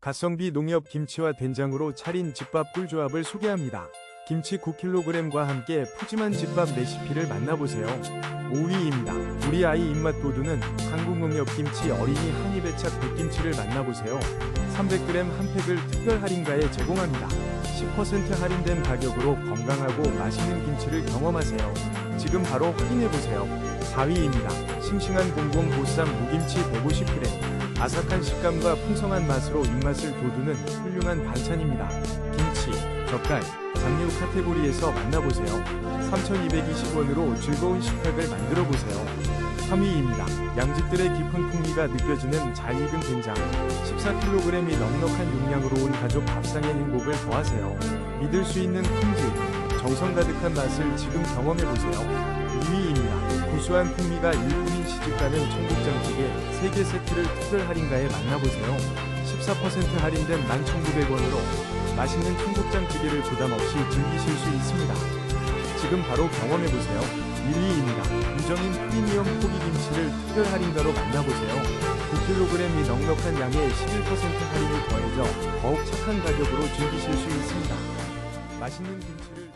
가성비 농협 김치와 된장으로 차린 집밥 꿀조합을 소개합니다. 김치 9kg과 함께 푸짐한 집밥 레시피를 만나보세요. 5위입니다. 우리 아이 입맛 돋우는 한국농협 김치 어린이 한입에 착 백김치를 만나보세요. 300g 한 팩을 특별 할인가에 제공합니다. 10% 할인된 가격으로 건강하고 맛있는 김치를 경험하세요. 지금 바로 확인해보세요. 4위입니다. 싱싱한 공공 보쌈 무김치 150g. 아삭한 식감과 풍성한 맛으로 입맛을 돋우는 훌륭한 반찬입니다. 김치, 젓갈, 장류 카테고리에서 만나보세요. 3,220원으로 즐거운 식탁을 만들어 보세요. 3위입니다. 양집들의 깊은 풍미가 느껴지는 잘 익은 된장. 14kg이 넉넉한 용량으로 온 가족 밥상의 행복을 더하세요. 믿을 수 있는 품질, 정성 가득한 맛을 지금 경험해 보세요. 2위입니다. 구수한 풍미가 일품인 시집가는 청국장찌개 3개 세트를 특별 할인가에 만나보세요. 14% 할인된 11,900원으로 맛있는 청국장 찌개를 부담 없이 즐기실 수 있습니다. 지금 바로 경험해보세요. 1위입니다. 유정인 프리미엄 포기김치를 특별 할인가로 만나보세요. 9kg이 넉넉한 양에 11% 할인이 더해져 더욱 착한 가격으로 즐기실 수 있습니다. 맛있는 김치를